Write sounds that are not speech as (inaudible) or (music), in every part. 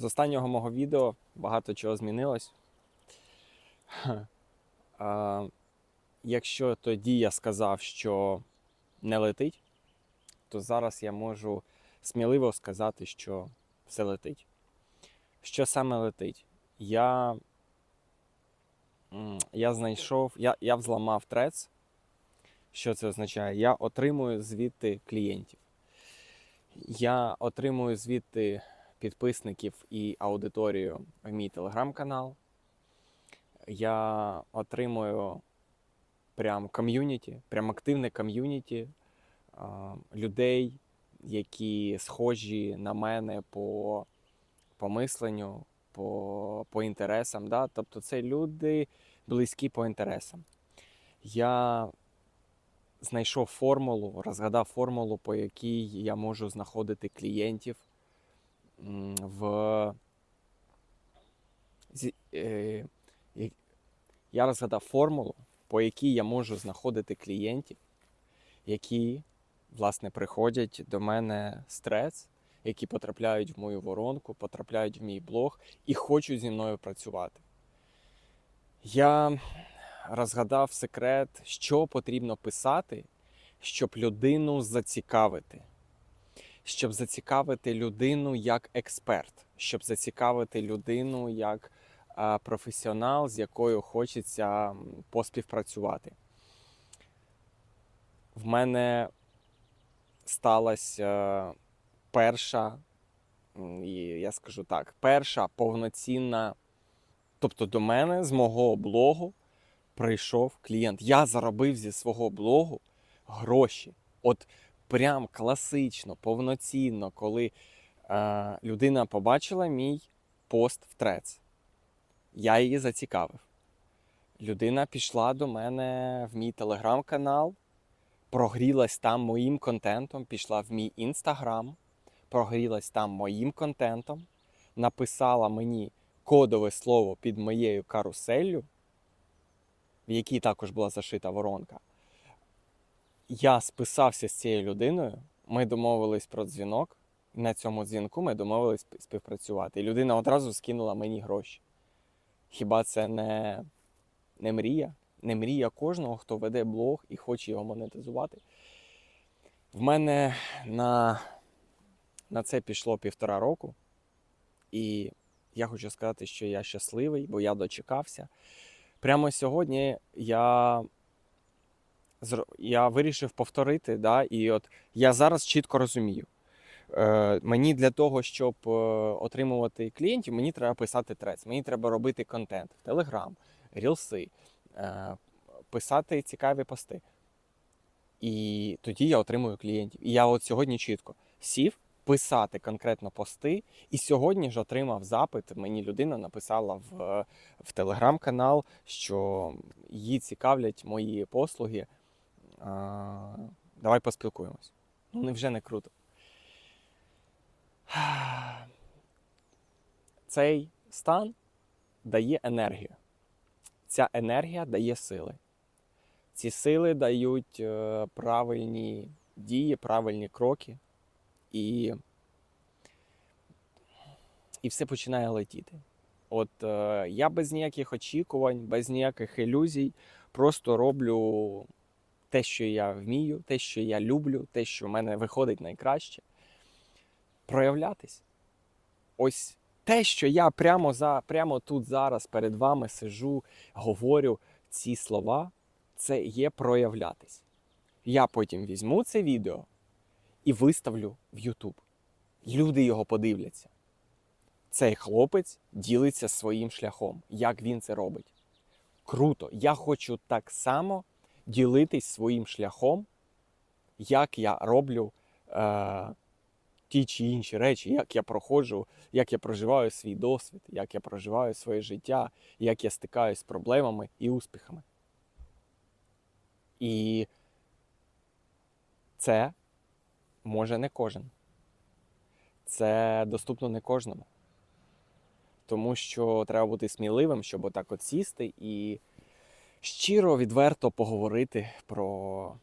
З останнього мого відео багато чого змінилось. Якщо тоді я сказав, що не летить, то зараз я можу сміливо сказати, що все летить. Що саме летить? Я, я знайшов, я, я взламав трец. Що це означає? Я отримую звідти клієнтів. Я отримую звідти підписників і аудиторію в мій телеграм-канал. Я отримую прям ком'юніті, прям активне ком'юніті людей, які схожі на мене по, по мисленню, по, по інтересам. Да? Тобто це люди близькі по інтересам. Я знайшов формулу, розгадав формулу, по якій я можу знаходити клієнтів в. е, я- розгадав формулу, по якій я можу знаходити клієнтів, які, власне, приходять до мене з трец, які потрапляють в мою воронку, потрапляють в мій блог і хочуть зі мною працювати. Я розгадав секрет, що потрібно писати, щоб людину зацікавити, щоб зацікавити людину як експерт, щоб зацікавити людину як а, професіонал, з якою хочеться поспівпрацювати. В мене сталася перша, і я скажу так, перша повноцінна. Тобто до мене з мого блогу прийшов клієнт. Я заробив зі свого блогу гроші. От прям класично, повноцінно, коли е, людина побачила мій пост в трец. Я її зацікавив. Людина пішла до мене в мій телеграм-канал, прогрілась там моїм контентом, пішла в мій інстаграм, прогрілась там моїм контентом, написала мені кодове слово під моєю каруселлю, в якій також була зашита воронка. Я списався з цією людиною, ми домовились про дзвінок, на цьому дзвінку ми домовились співпрацювати. І людина одразу скинула мені гроші. Хіба це не, не мрія? Не мрія кожного, хто веде блог і хоче його монетизувати. В мене на, на це пішло півтора року. І я хочу сказати, що я щасливий, бо я дочекався. Прямо сьогодні я, я вирішив повторити, да, і от я зараз чітко розумію. Е, мені для того, щоб е, отримувати клієнтів, мені треба писати трец, мені треба робити контент в Телеграм, рілси, е, писати цікаві пости. І тоді я отримую клієнтів. І я от сьогодні чітко сів писати конкретно пости, і сьогодні ж отримав запит. Мені людина написала в, в телеграм-канал, що її цікавлять мої послуги. А, давай поспілкуємось. Ну, невже не круто? (sighs) Цей стан дає енергію. Ця енергія дає сили. Ці сили дають е, правильні дії, правильні кроки, і, і все починає летіти. От е, я без ніяких очікувань, без ніяких ілюзій, просто роблю те, що я вмію, те, що я люблю, те, що в мене виходить найкраще. Проявлятись. Ось те, що я прямо, за, прямо тут зараз перед вами сижу, говорю ці слова, це є проявлятись. Я потім візьму це відео і виставлю в YouTube. Люди його подивляться. Цей хлопець ділиться своїм шляхом, як він це робить. Круто. Я хочу так само ділитись своїм шляхом, як я роблю е, ті чи інші речі, як я проходжу, як я проживаю свій досвід, як я проживаю своє життя, як я стикаюсь з проблемами і успіхами. І це може не кожен. Це доступно не кожному. Тому що треба бути сміливим, щоб отак от сісти і щиро, відверто поговорити про,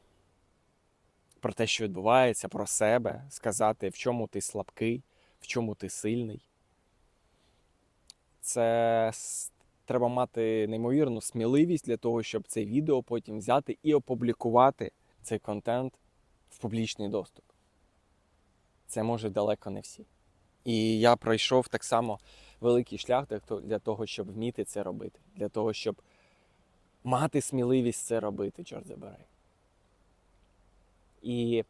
про те, що відбувається, про себе, сказати, в чому ти слабкий, в чому ти сильний. це треба мати неймовірну сміливість для того, щоб це відео потім взяти і опублікувати цей контент в публічний доступ. Це може далеко не всі. І я пройшов так само великий шлях для того, щоб вміти це робити, для того, щоб мати сміливість це робити, чорт забирай. І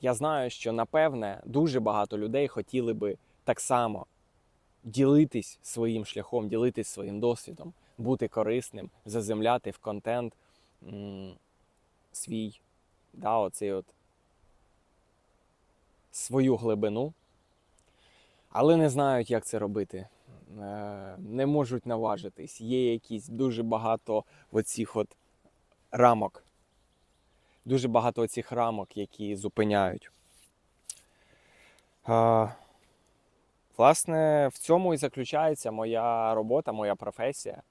я знаю, що напевне дуже багато людей хотіли би так само ділитись своїм шляхом, ділитись своїм досвідом, бути корисним, заземляти в контент м, свій, да, оцей от свою глибину, але не знають, як це робити. Е, Не можуть наважитись. Є якісь дуже багато оцих от рамок. Дуже багато цих рамок, які зупиняють. А, власне, в цьому і заключається моя робота, моя професія.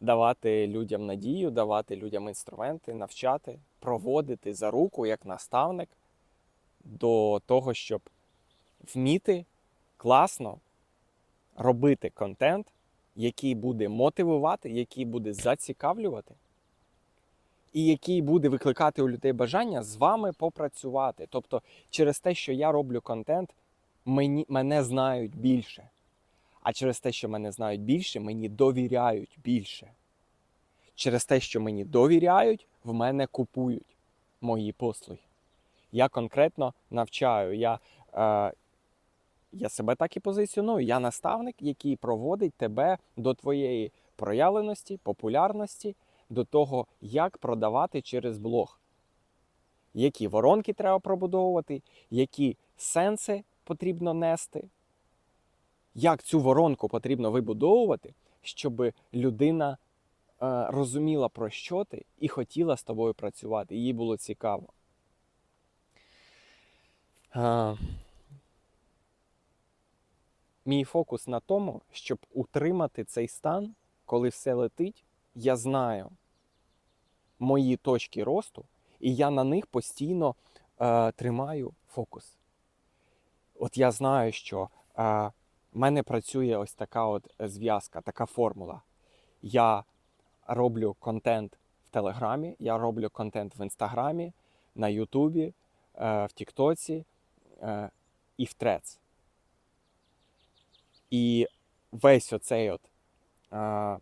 Давати людям надію, давати людям інструменти, навчати, проводити за руку як наставник до того, щоб вміти класно робити контент, який буде мотивувати, який буде зацікавлювати, і який буде викликати у людей бажання з вами попрацювати. Тобто, через те, що я роблю контент, мені, мене знають більше. А через те, що мене знають більше, мені довіряють більше. Через те, що мені довіряють, в мене купують мої послуги. Я конкретно навчаю. Я, е, я себе так і позиціоную. Я наставник, який проводить тебе до твоєї проявленості, популярності, до того, як продавати через блог. Які воронки треба пробудовувати, які сенси потрібно нести, як цю воронку потрібно вибудовувати, щоб людина е, розуміла, про що ти, і хотіла з тобою працювати. Їй було цікаво. Мій фокус на тому, щоб утримати цей стан, коли все летить, я знаю мої точки росту, і я на них постійно е, тримаю фокус. От я знаю, що е, в мене працює ось така от зв'язка, така формула. Я роблю контент в Телеграмі, я роблю контент в Інстаграмі, на Ютубі, е, в Тіктоці е, і в Трец. І весь оцей от е,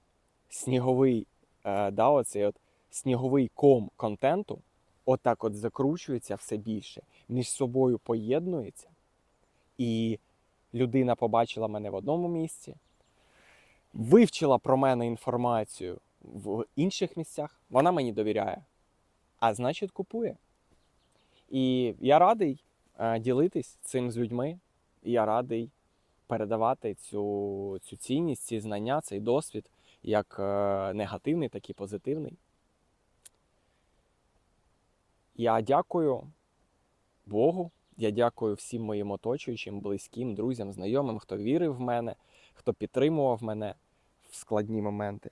сніговий, е, да, оцей от сніговий ком контенту отак от закручується все більше, між собою поєднується. І людина побачила мене в одному місці, вивчила про мене інформацію в інших місцях, вона мені довіряє, а значить купує. І я радий е, ділитись цим з людьми, я радий передавати цю, цю цінність, ці знання, цей досвід як е, негативний, так і позитивний. Я дякую Богу. Я дякую всім моїм оточуючим, близьким, друзям, знайомим, хто вірив в мене, хто підтримував мене в складні моменти.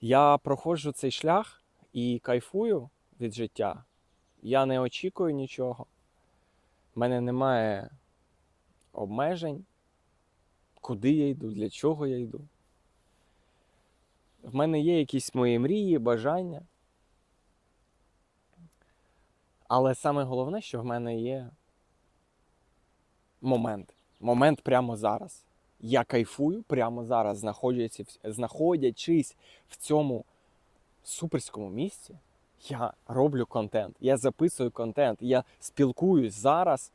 Я проходжу цей шлях і кайфую від життя. Я не очікую нічого. У мене немає обмежень, куди я йду, для чого я йду. В мене є якісь мої мрії, бажання. Але саме головне, що в мене є момент. Момент прямо зараз. Я кайфую прямо зараз, знаходячись, в цьому суперському місці. Я роблю контент, я записую контент, я спілкуюсь зараз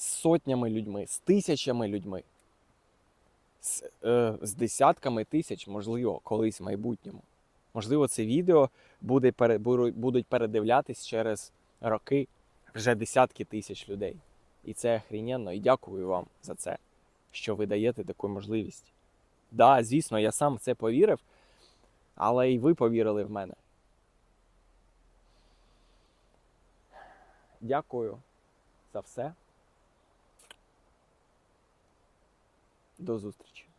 з сотнями людьми, з тисячами людьми, з, е, з десятками тисяч, можливо, колись в майбутньому. Можливо, це відео буде, будуть передивлятись через роки вже десятки тисяч людей. І це охрененно. І дякую вам за це, що ви даєте таку можливість. Так, да, звісно, я сам в це повірив, але і ви повірили в мене. Дякую за все. До зустрічі.